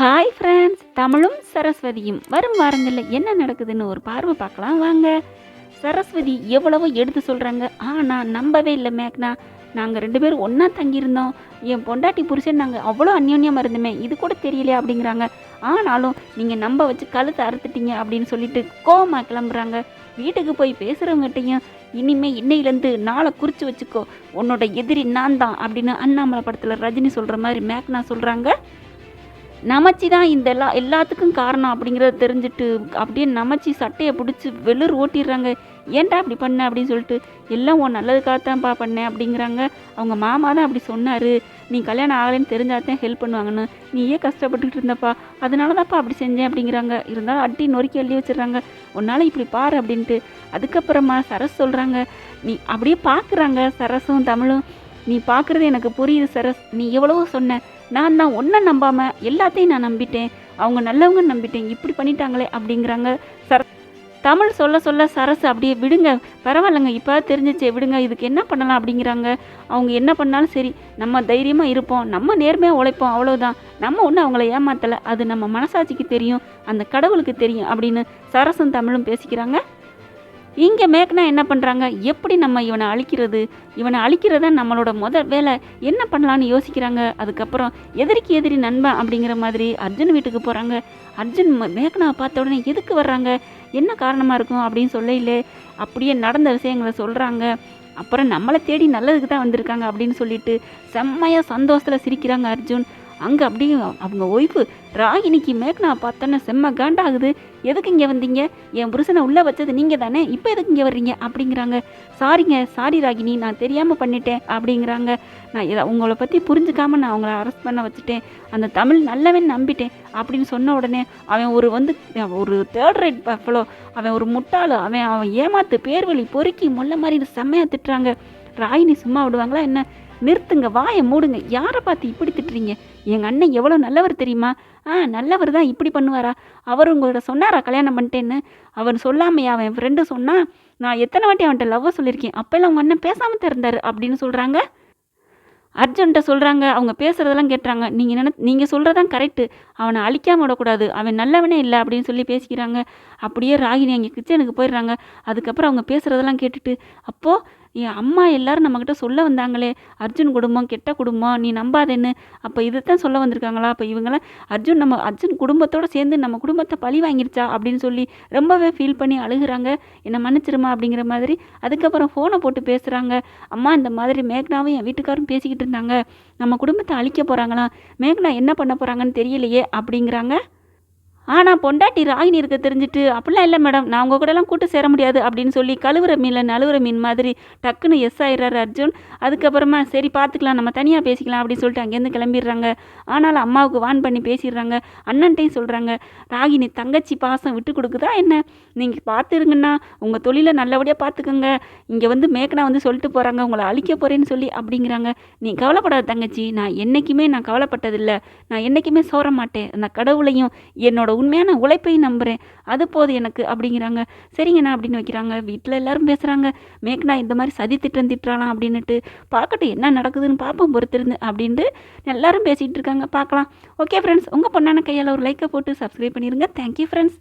Hi friends தமிழும் சரஸ்வதியும் வரும் வாரங்களில் என்ன நடக்குதுன்னு ஒரு பார்வை பார்க்கலாம். வாங்க. சரஸ்வதி எவ்வளவோ எடுத்து சொல்கிறாங்க ஆனால் நம்பவே இல்லை மேக்னா. நாங்கள் ரெண்டு பேரும் ஒன்றா தங்கியிருந்தோம். என் பொண்டாட்டி புருஷன் நாங்கள் அவ்வளோ அந்யோன்யமாக இருந்தோமே இது கூட தெரியலையா அப்படிங்கிறாங்க. ஆனாலும் நீங்கள் நம்ப வச்சு கழுத்தை அறுத்துட்டீங்க அப்படின்னு சொல்லிட்டு கோமாக கிளம்புறாங்க. வீட்டுக்கு போய் பேசுகிறவங்ககிட்டையும் இனிமே இன்னையிலேருந்து நாளை குறித்து வச்சுக்கோ. உன்னோட எதிரி நான் தான் அப்படின்னு அண்ணாமலை படத்தில் ரஜினி சொல்கிற மாதிரி மேக்னா சொல்கிறாங்க நமச்சி தான் இந்த எல்லா எல்லாத்துக்கும் காரணம் அப்படிங்கிறத தெரிஞ்சுட்டு அப்படியே நமச்சி சட்டையை பிடிச்சி வெளிர் ஓட்டிடுறாங்க. ஏன்டா அப்படி பண்ண? அப்படின்னு சொல்லிட்டு எல்லாம் உன் நல்லதுக்காகத்தான்ப்பா பண்ணேன் அப்படிங்கிறாங்க. அவங்க மாமா தான் அப்படி சொன்னார். நீ கல்யாணம் ஆகலைன்னு தெரிஞ்சால் தான் ஹெல்ப் பண்ணுவாங்கன்னு. நீ ஏன் கஷ்டப்பட்டுக்கிட்டு இருந்தப்பா. அதனால தான்ப்பா அப்படி செஞ்சேன் அப்படிங்கிறாங்க. இருந்தாலும் அட்டி நொறுக்கி எழுதி வச்சிடுறாங்க. உன்னால் இப்படி பாரு அப்படின்ட்டு. அதுக்கப்புறமா சரஸ் சொல்கிறாங்க நீ அப்படியே பார்க்குறாங்க சரஸும் தமிழும். நீ பார்க்குறது எனக்கு புரியுது சரஸ். நீ எவ்வளவோ சொன்ன. நான் தான் ஒன்றை நம்பாமல் எல்லாத்தையும் நான் நம்பிட்டேன். அவங்க நல்லவங்க நம்பிட்டேன். இப்படி பண்ணிட்டாங்களே அப்படிங்கிறாங்க சர. தமிழ் சொல்ல சொல்ல சரசு அப்படியே விடுங்க பரவாயில்லைங்க இப்போ தெரிஞ்சிச்சே விடுங்க இதுக்கு என்ன பண்ணலாம்? அப்படிங்கிறாங்க. அவங்க என்ன பண்ணாலும் சரி நம்ம தைரியமாக இருப்போம். நம்ம நேர்மையாக உழைப்போம் அவ்வளோதான் நம்ம ஒன்றும் அவங்கள ஏமாத்தலை. அது நம்ம மனசாட்சிக்கு தெரியும் அந்த கடவுளுக்கு தெரியும் அப்படின்னு சரசும் தமிழும் பேசிக்கிறாங்க. இங்கே மேக்னா என்ன பண்ணுறாங்க எப்படி நம்ம இவனை அழிக்கிறது? இவனை அழிக்கிறத நம்மளோட முதல் வேலை. என்ன பண்ணலான்னு யோசிக்கிறாங்க? அதுக்கப்புறம் எதிரிக்கு எதிரி நண்பன் அப்படிங்கிற மாதிரி அர்ஜுன் வீட்டுக்கு போகிறாங்க அர்ஜுன் ம- மேக்னாவை பார்த்த உடனே எதுக்கு வர்றாங்க? என்ன காரணமாக இருக்கும் அப்படின்னு சொல்லையிலே அப்படியே நடந்த விஷயங்களை சொல்கிறாங்க அப்புறம் நம்மளை தேடி நல்லதுக்கு தான் வந்திருக்காங்க அப்படின்னு சொல்லிட்டு செம்மையாக சந்தோஷத்தில் சிரிக்கிறாங்க அர்ஜுன். அங்கே அப்படியே அவங்க ஒய்ஃபு ராகினிக்கு மேக்னா பார்த்தோன்னே செம்ம காண்டாகுது. எதுக்கு இங்கே வந்தீங்க? என் புருஷனை உள்ளே வச்சது நீங்கள் தானே இப்போ எதுக்கு இங்கே வர்றீங்க? அப்படிங்கிறாங்க. சாரிங்க சாரி ராகினி நான் தெரியாமல் பண்ணிட்டேன் அப்படிங்கிறாங்க. நான் இதை உங்களை பற்றி புரிஞ்சுக்காம நான் அவங்கள அரெஸ்ட் பண்ண வச்சுட்டேன். அந்த தமிழ் நல்லவன் நம்பிட்டேன் அப்படின்னு சொன்ன உடனே அவன் ஒரு வந்து ஒரு தேர்ட் ரேட் பஃபலோ அவன் ஒரு முட்டாளு அவன் அவன் ஏமாத்து பேர்வழி பொறுக்கி முல்லை மாதிரி செம்மையாக திட்டுறாங்க. ராகினி சும்மா விடுவாங்களா என்ன? நிறுத்துங்க வாயை மூடுங்க. யாரை பார்த்து இப்படி திட்டுறீங்க? எங்கள் அண்ணன் எவ்வளோ நல்லவர் தெரியுமா? ஆ நல்லவர் தான் இப்படி பண்ணுவாரா? அவர் உங்கள்கிட்ட சொன்னாரா கல்யாணம் பண்ணிட்டேன்னு? அவர் சொல்லாமையா? அவன் ஃப்ரெண்டு சொன்னால் நான் எத்தனை வாட்டி அவன்கிட்ட லவ் சொல்லியிருக்கேன். அப்போல்லாம் உங்கள் அண்ணன் பேசாமல் இருந்தார் அப்படின்னு சொல்கிறாங்க அர்ஜுன்கிட்ட சொல்கிறாங்க அவங்க பேசுகிறதெல்லாம் கேட்டுறாங்க. நீங்கள் நினை நீங்கள் சொல்கிறதான் கரெக்டு அவனை அழிக்காம விடக்கூடாது. அவன் நல்லவனே இல்லை அப்படின்னு சொல்லி பேசிக்கிறாங்க. அப்படியே ராகினி அங்கே கிச்சனுக்கு போயிடுறாங்க. அதுக்கப்புறம் அவங்க பேசுகிறதெல்லாம் கேட்டுட்டு அப்போது என் அம்மா எல்லாரும் நம்மக்கிட்ட சொல்ல வந்தாங்களே அர்ஜுன் குடும்பம் கெட்ட குடும்பம் நீ நம்பாதேன்னு. அப்போ இதைத்தான் சொல்ல வந்திருக்காங்களா? அப்போ இவங்களாம் அர்ஜுன் நம்ம அர்ஜுன் குடும்பத்தோடு சேர்ந்து நம்ம குடும்பத்தை பழி வாங்கிருச்சா? அப்படின்னு சொல்லி ரொம்பவே ஃபீல் பண்ணி அழுகுறாங்க. என்னை மன்னிச்சிருமா? அப்படிங்கிற மாதிரி அதுக்கப்புறம் ஃபோனை போட்டு பேசுகிறாங்க அம்மா இந்த மாதிரி மேக்னாவும் என் வீட்டுக்காரும் பேசிக்கிட்டு இருந்தாங்க. நம்ம குடும்பத்தை அழிக்க போகிறாங்களாம் மேக்னா என்ன பண்ண போகிறாங்கன்னு தெரியலையே? அப்படிங்கிறாங்க. ஆனால் பொண்டாட்டி ராகினி இருக்க தெரிஞ்சுட்டு அப்படிலாம் இல்லை மேடம் நான் உங்கள் கூடலாம் கூட்டு சேர முடியாது அப்படின்னு சொல்லி கழுவுற மீனில் நழுவுற மீன் மாதிரி டக்குன்னு எஸ் ஆயிடுறாரு அர்ஜுன். அதுக்கப்புறமா சரி பார்த்துக்கலாம் நம்ம தனியாக பேசிக்கலாம் அப்படின்னு சொல்லிட்டு அங்கேருந்து கிளம்பிடுறாங்க. ஆனாலும் அம்மாவுக்கு வான் பண்ணி பேசிடுறாங்க. அண்ணன்ட்டையும் சொல்கிறாங்க ராகினி தங்கச்சி பாசம் விட்டு கொடுக்குதா என்ன? நீங்கள் பார்த்துருங்கண்ணா உங்கள் தொழிலை நல்லபடியாக பார்த்துக்கோங்க இங்கே வந்து மேக்கனா வந்து சொல்லிட்டு போகிறாங்க உங்களை அழிக்க போகிறேன்னு சொல்லி அப்படிங்கிறாங்க. நீ கவலைப்படாத தங்கச்சி நான் என்றைக்குமே நான் கவலைப்பட்டதில்லை. நான் என்றைக்குமே சோற மாட்டேன். அந்த கடவுளையும் என்னோட உண்மையான உழைப்பையும் நம்புகிறேன் அது போது எனக்கு அப்படிங்கிறாங்க. சரிங்கண்ணா அப்படின்னு வைக்கிறாங்க. வீட்டில் எல்லாரும் பேசுகிறாங்க மேக்னா இந்த மாதிரி சதி திட்டம் திட்டுறாளாம் அப்படின்னுட்டு பார்க்கட்டும் என்ன நடக்குதுன்னு பார்ப்போம் பொறுத்திருந்து அப்படின்ட்டு எல்லாரும் பேசிகிட்டு இருக்காங்க. பார்க்கலாம். ஓகே ஃப்ரெண்ட்ஸ் உங்கள் பொண்ணான கையால் ஒரு லைக்கை போட்டு சப்ஸ்கிரைப் பண்ணிடுங்க தேங்க்யூ ஃப்ரெண்ட்ஸ்